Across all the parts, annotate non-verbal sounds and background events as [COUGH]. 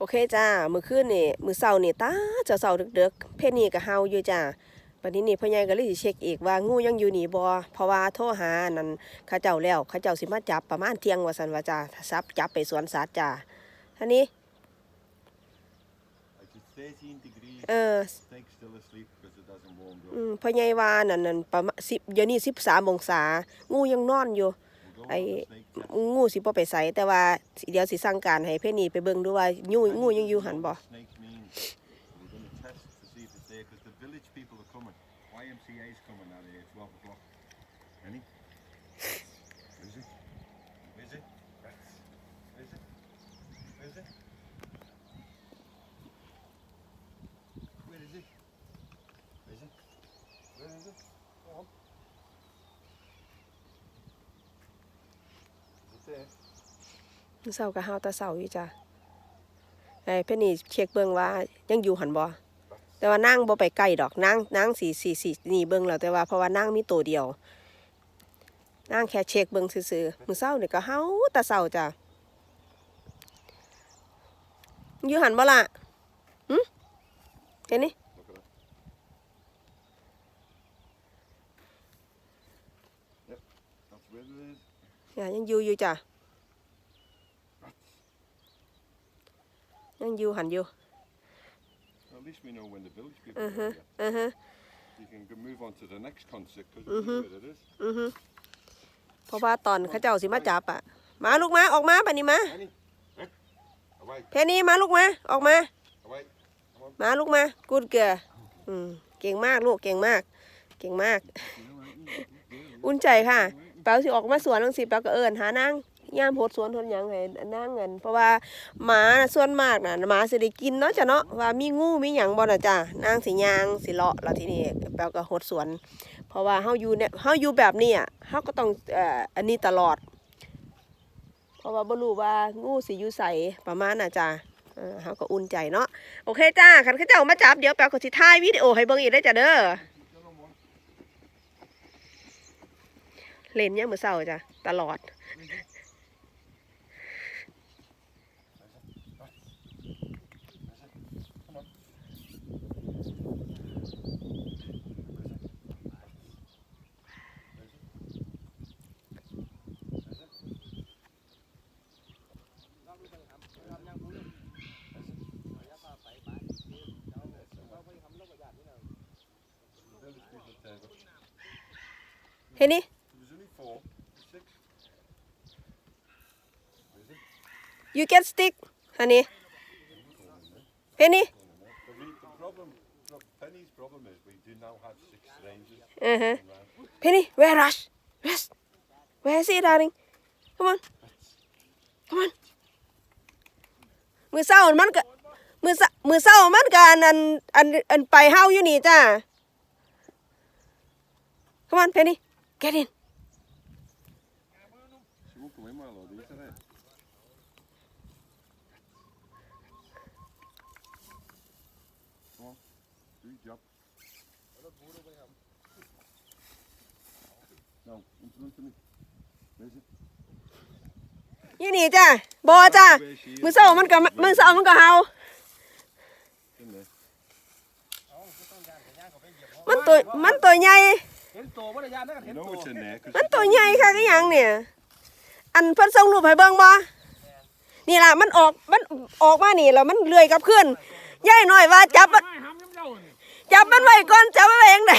โอเคจ้า มื้อคืนนี่ มื้อเช้านี่ตาจะเช้าดึกๆเพศนี่ก็เฮาอยู่จ้าบัดนี้นี่พ่อใหญ่ก็เลยสิเช็คอีกว่างูยังอยู่นี่บ่เพราะว่าโทรหานั่นเขาเจ้าแล้วเขาเจ้าสิมาจับประมาณเที่ยงว่าซั่นว่าจ้าถ้าซับจับไปสวนสัตว์จ้าท่านี้ Like it's 13 degrees. เออ Snake's still asleep because it hasn't warmed up. อืมพ่อใหญ่ว่านั่นนั่นประมาณ10เดี๋ยวนี้13องศา งูยังนอนอยู่ ไอ้งูสิบ่ไปใส่แต่ว่าเดี๋ยวสิสั่งการให้เพ่นีไปเบิ่งดูว่ายูงูยังอยู่หันบ่ Where is it? Where is it? Where is it? Where is it? Where is it? Where is it? Go on. Is it there? มื้อเช้าก็เฮาแตาเช้าอยู่จ้ะไอ้เพนนี่เช็คเบิ่งว่ายังอยู่หันบ่แต่ว่านางบ่ไปใกล้ดอกนางนางสิสิสิหนี่เบิ่งแล้วแต่ว่าเพราะว่านางมีตัวเดียวนางแค่เช็คเบิ่งซื่อๆมื้อเช้านี่ก็เฮาแตาเช้าจ้ะอยู่หันบ่ล่ะหึเห็นนี่ Look at that. Yep, that's where it is. อย่ายังอยู่อยู่จ้ะ ยังอยู่หันอยู่ At least we know when the village people Uh-huh. are here. อือฮึ You can go move on to the next concert because Mhm. where it is. อือฮึเพราะว่าตอนเขาเจ้าสิมาจับอะมาลูกมาออกมาปะนี่มา Penny, eh? away, เพนี่มาลูกมาออกมา away. มาลูกมากูดเกลืออืมเก่งมากลูกเก่งมาก เก่งมาก อุ่นใจค่ะแป๊วสิออกมาสวนจังสิแป๊วก็เอิญหานาง ย่ามโหดสวนทนหยังให้นางเงินเพราะว่าหมาน่ะส่วนมากน่ะหมาสิได้กินเนาะจ้ะเนาะว่ามีงูมีหยังบ่น่ะจ้ะนางสิยางสิเลาะแล้วทีนี้แป๊วก็โหดสวน เพราะว่าเฮาอยู่เนี่ยเฮาอยู่แบบนี้อะเฮาก็ต้องเอ่ออันนี้ตลอด เพราะว่าบ่รู้ว่างูสิอยู่ไสประมาณน่ะจ้ะเออเฮาก็อุ่นใจเนาะโอเคจ้าคันเขาเจ้ามาจับเดี๋ยวแป๊วก็สิถ่ายวิดีโอให้เบิ่งอีกได้อจ้ะเด้อเล่นยามมื้อเช้าจ้ะตลอด เห็นนี่ There was only four, six. Where is it? you get stick อันนี้เห็นนี่ But we, the problem, look, Penny's problem is we do now have six strangers อือฮะ around. เพนนี่ where rush yes where is it darling come on come on มือเศร้ามันก็มือเศร้ามือเศร้ามันก็อันอันอันอันไปเฮาอยู่นี่จ้า come on เพนนี่ get in She won't come in while all these are there. Come on, do your job. No, in front of me. Where's it? อยู่นี่จ้าบอจ้า Where she is. มือเศร้ามันก็มือเศร้ามันก็เฮา In there. มันตัวมันตัวใหญ่เห็นตัวบ่ได้ยานนะเห็ You น know ตัว it's in there because มันตัวใหญ่ค่ะก็ยังเนี่ย อันเพิ่นส่งรูปให้เบิ่งบ่นี่ล่ะมันออกมันออกมานี่แล้วมันเลื้อยกลับขึ้นยายน้อยว่าจับมันไม่ห้ามน้ำเจ้านี่จับมันไว้ก่อนจับมันไว้เองได้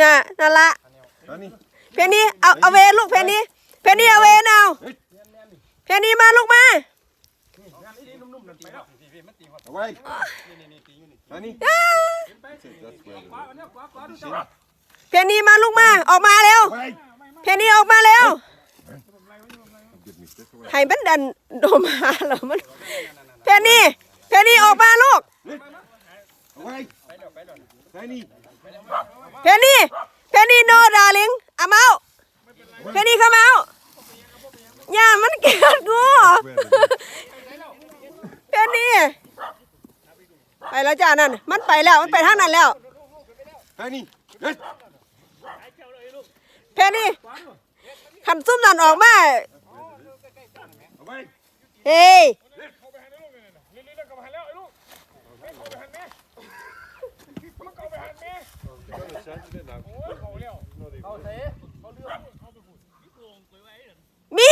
น่ะนั่นละ Penny, เพนนี่เอาเอาเวลูกเพนนี่เพนนี่เอาเวเอาเพนนี่มาลูกมางานนี้นุ่มๆนั่นไปแล้วพี่ๆมันตีหัว away. นี่นี่ๆตีอยู่นี่ Penny. อ้า That's it, that's where ขวา it อันเนี้ยขวาขวาดู is. เจ้า See? เพนนี่มาลูกมาออกมาเร็ว Away. เพนนี่ออกมาเร็ว Give me stick away. ให้มันดันโดมหาแล้วมันเพนนี่เพนนี่ออกมาลูก Away. ไปแล้วไปแล้ว Penny. เพนนี่เพนนี่ no darling I'm out เพนนี่ come out อย่ามันเกลียดกู Where it is. เพนนี่ ไปแล้วจ้านั่น มันไปแล้ว มันไปทางนั้นแล้ว Penny. Yes. เพนนี่ขันซุ่มนั่นออกมา Away. เฮ้ยเล่นเข้าไปหันได้ลูกเนี่ยเล่นเล่นเข้าไปหันแล้วไอ้ลูกเล่นเข้าไปหันแม่มันเข้าไปหันแม่โอ้ยเข้าแล้วเข้าเสเขาเลือกเข้าไปพูดมี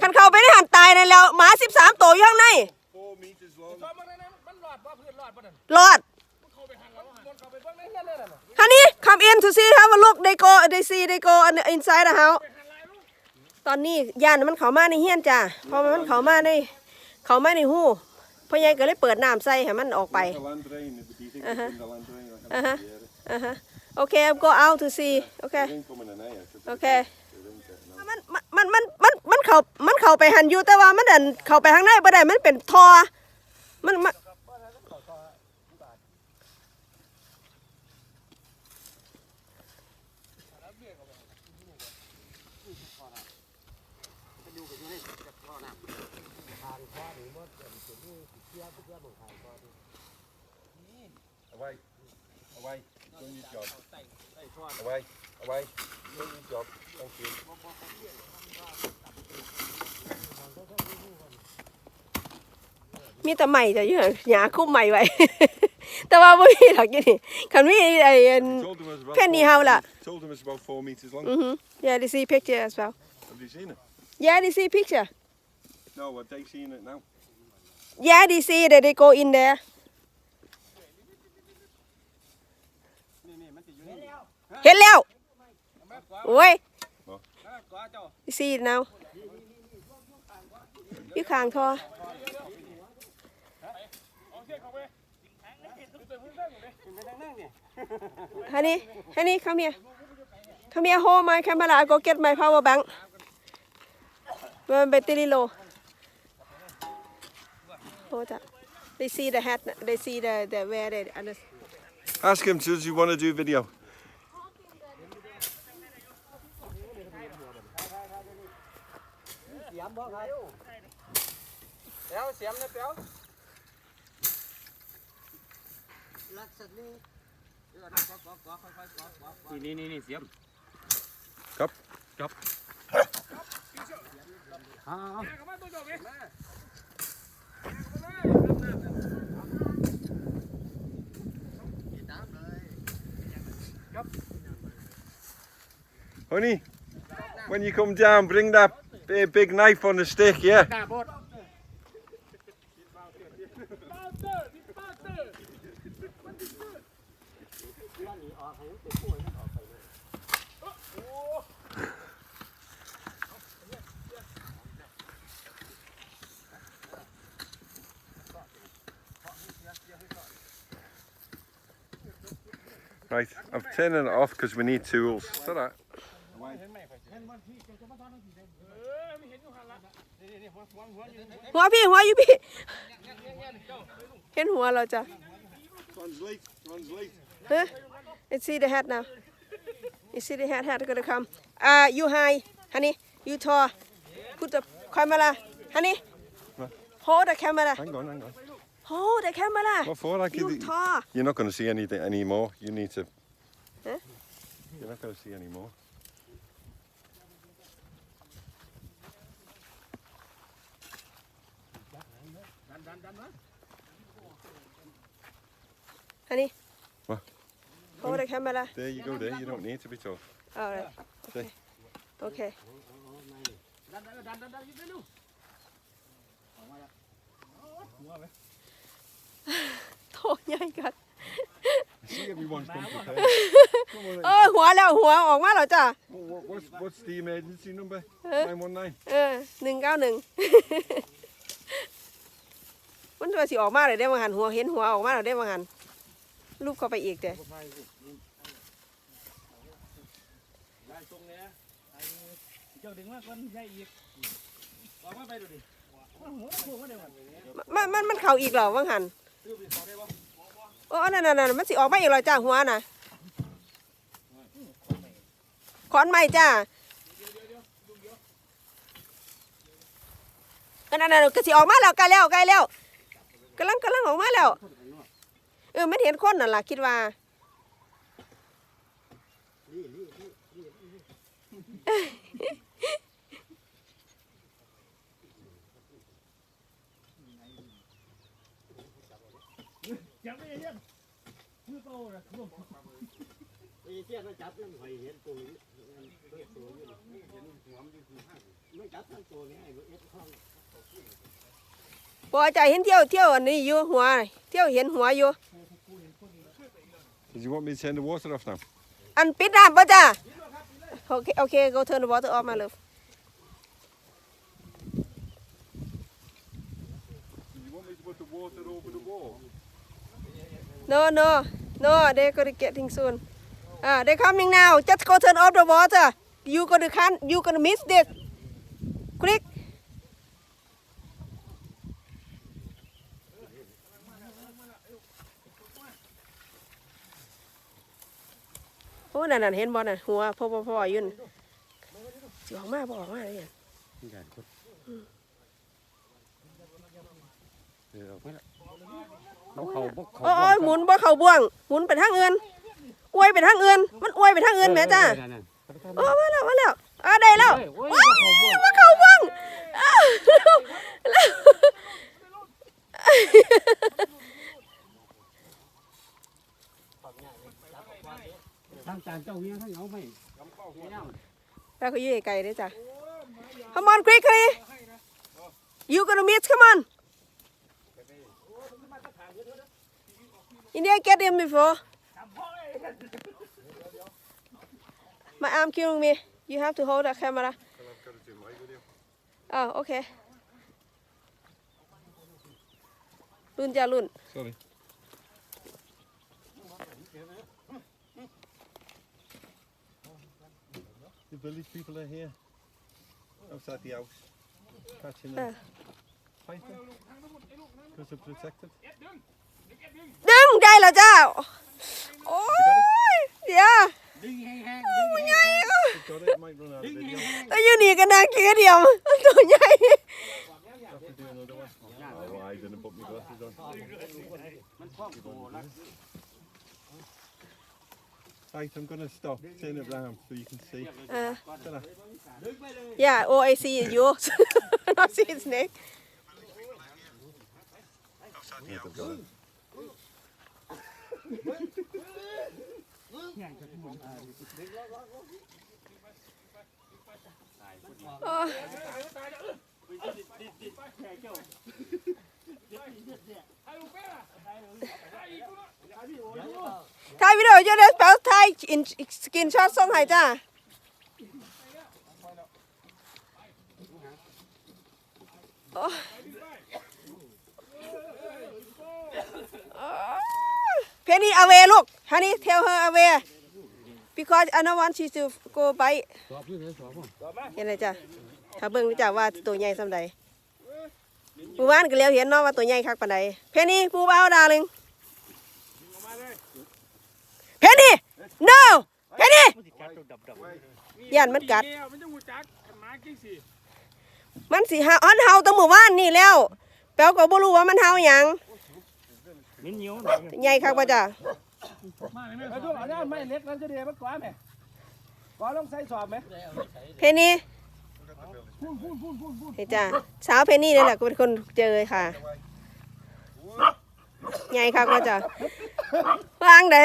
คันเข้าไปในหันตายนั่นแล้วหมา13ตัวอยู่ข้างใน Four meters long. ตอนมันนั้นมันหลอดว่าเพื่อนหลอดป่ะนั่นรอดมันเข้าไปหันแล้วมันเข้าไปเบิ่งในเฮียเลยน่ะฮันนี่ come in to see have a look they go they see they go on the inside the house ไปหันลายลูกตอนนี้ย่านมันเข้ามาในเฮียนจ้ะเพราะมันเข้ามาในเข้ามาในหูพ่อใหญ่ก็เลยเปิดน้ำใส่ให้มันออกไป The land drain, do you think Uh-huh. it's in the land drain? I Uh-huh. can't hear it. อ่าฮะโอเค go out to see โอเค They ain't coming in here. 'cause โอเค they didn't get enough. มันมันมันมันมันเข้ามันเข้าไปหันอยู่แต่ว่ามันดันเข้าไปข้างในบ่ได้มันเป็นทอมันมัน Done your job. Away. Away. Done your job. Thank you. มีแต่ใหม่จะอยู่หยาคุ้มใหม่ไว้ แต่ว่าบ่มีหรอกอยู่นี่คันมีไอ้อัน Told them it was about Penny four- Howler. Told them it's about four meters long. อือฮึ yeah they see picture as well Have you seen it? yeah they see picture No, have they seen it now? yeah they see that they go in there นี่นี่มันติดอยู่นี่ เห็นแล้วแม่กว่าโอ้ยแม่กว่าเจ้า you see it now อยู่ข้างทอเอาเสียเข้าไปเติมเพิ่มเติมอยู่เลยไปทางนั่งเนี่ย honey honey come here come here hold my camera I go get my power bank มันแบตเตอรี่ low โอ้จ้ะ they see the hat they see the the where they under Ask him, does he want to do video? เสียม บ่ครับเดี๋ยวเสียมนะเปียวรักสัตว์นี่นี่นี่นี่เสียม Cup. อ่า Honey, when you come down, bring that Big, big knife on the stick, yeah. Right, I'm turning it off because we need tools. It's alright. หัวหัวหัวอยู่ หัวพี่หัวอยู่พี่ เห็นหัวเราจ้ะ Translate, translate. Huh? You see the hat now. You see the hat, hat gonna come. Uh, you high, honey. You tall. Put the camera, honey. What? Hold the camera. Hang on, hang on. Hold the camera. What for? I You could, tall. you're not going to see anything anymore. You need to. Huh? You're not going to see anymore. Honey. What? Hold the camera. There you go. There. You don't need to be tough. All right. Okay. Okay. ดันดันดันดันดันยิงไปลูกโถใหญ่กัน See everyone's come prepared. เออหัวแล้วหัวออกมาแล้วจ้ะ What, what, what's, what's the emergency number? Huh? 919. เออหนึ่งเก้าหนึ่ง มันตัวสิออกมาเลยได้มาหันหัวเห็นหัวออกมาแล้วได้มาหัน รูปเข้าไปอีกเด้ได้ตรงเนี้ยเจ้าดึงมาก่อนใหญ่อีกออกมาไปดูดิหันมันมันมันเข่าอีกเหรอว่างหันโอ้นั่นนั่นมันสิออกมาอีกเหรอจ้าหัวน่ะขอนไม้จ้าก็นั่นนั่นก็สิออกมาแล้วใกล้แล้วใกล้แล้วกำลังกำลังออกมาแล้ว เออไม่เห็นคนน่ะล่ะคิดว่าพออใจเห็นเที่ยวเที่ยวอันนี้อยู่หัว เที่ยวเห็นหัวอยู่ Did you want me to turn the water off now? อันปิดน้ำป่ะจ้าโอเคโอเค go turn the water off my love Did you want me to put the water over the wall? no no no they gonna getting soon ah they coming now just go turn off the water you gonna can you gonna miss this quick อ้นั่นน่ะเห็นบอลน่ะหัวพ่อพ่อพ่ออยุ่นสิออกมาบออกมาเลยอะใหญ่คนเออเอาไปละเขาเขาบกเขาโอ้ยหมุนบ่เข้าบ่วงหมุนไปทางอื่นอวยไปทางอื่นมันอวยไปทางอื่นแหม่จ้าโอ้มาแล้วมาแล้วอ่าได้แล้วโอ้ยว้ายเขาบ่มาเข้าบ่วงอ้าวแล้ว ทางการเจ้าเฮียทั้งเอาไปแล้วเขาอยู่ไกลๆเด้อจ้ะ Come on quickly you gonna miss come on India get him before My arm killing me you have to hold the camera I've got to do my video. Oh okay รุ่นจ้ารุ่น Sorry. The village people are here. Outside the house. Catching Uh. a python. Because they're protected. ดึงได้แล้วจ้า โอ้ยเดี๋ยว They've got it, might run out of video. แต่อยู่นี่ก็น่ากินเดียว ตัวใหญ่ Have to do another one. Oh, I didn't put my glasses on. มันคล้องตัวรัก Right, I'm going to stop, turn it round so you can see. Uh, yeah, all I see is yours. [LAUGHS] I see his neck. Oh. ถ่ายวิดีโอเยอะเลยแป๊บถ่ายอินสกินช็อตส่งให้จ้าเพนนี่ away ลูก honey tell her away because I don't want she to go by สอบอยู่เลยอบบ่เห็นเลยจ้ะถ้าเบิ่งรู้จักว่าตัวใหญ่สำใดหมู่บ้านก็เลี้ยวเห็นเนาะว่าตัวใหญ่คักปานใดเพนนี่ปูเบ้าดาลึง เพนนี่ no เพนนี่ย่านมันกัด มันจะหูจักหมากิ้งสิมันสิหาอ้อนเฮาตั้งหมู่บ้านนี่แล้วแปลก็บ่รู้ว่ามันเฮาหยังใหญ่คักบ่จ้ะมาเลยแม่อ้ทุกอันนั้นไม่เล็กนั่นจะเดียมันกว่าไหมกว่าต้องใส่สอบไหมเพนนี่เฮ้จ้ะสาวเพนนี่นี่แหละก็เป็นคนเจอค่ะ ใหญ่คักบ่จ้ะวางได้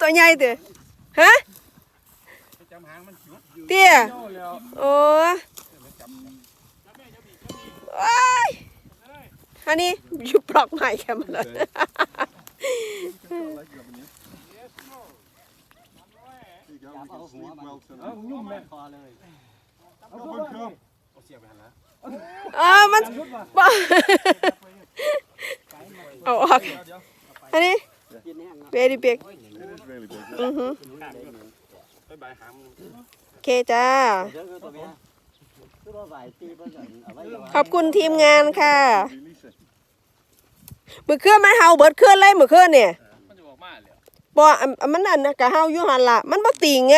ตัวใหญ่เด้อฮะจำหางมันจุกเตี้ยโน่แล้วโอ้ยว้ายอันนี้อยู่ปลอกใหม่แค่มาเลย Like that, haven't you? There you go, we can sleep well เอา tonight. ยุ่งไหมคอเลยเอา Come ทุก on, come. เอาเสียบไปหันละเออมันชุดมาบ่ เอาออก อันนี้ very big อือหือไปบายหางโอเคจ้า ขอบคุณทีมงานค่ะมือเคลื่อนมันเห่าเบิดเคลื่อนเลยมือเคลื่อนเนี่ยบอกมาเลยบ่อันนมันอันนะกะเห่าอยู่หันละมันบ่ติงไง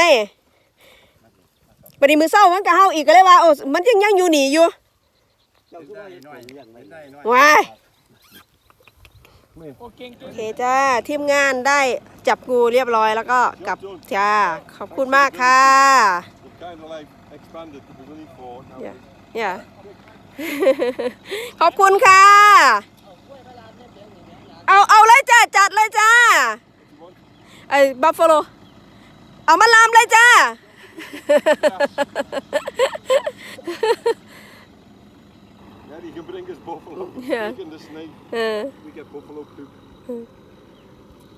บัดนี้มือเศร้ามันกะเห่าอีกก็เลยว่าโอ้มันยังยังอยู่หนีอยู่เจ้าคือว่าเห็นหน่อยอย่างไรว้าย โอ้เก่งโอเคจ้าทีมงานได้จับงูเรียบร้อยแล้วก็กลับจ้าขอบคุณมากค่ะ We've kind of like expanded, but there's only four. Now Yeah. เนี่ยขอบคุณค่ะ เอาเอาเลยจ้าจัดเลยจ้าไอ้บัฟฟาโลเอามาลามเลยจ้า Yeah, you can bring us buffalo. Yeah. You can the snake. เออ We get buffalo poop.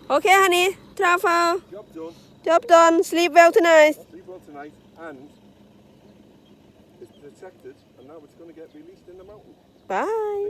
โอเคฮันนี่ทราฟ l Job done. job done sleep well tonight Sleep well tonight, and it's protected, and now it's going to get released in the mountain. bye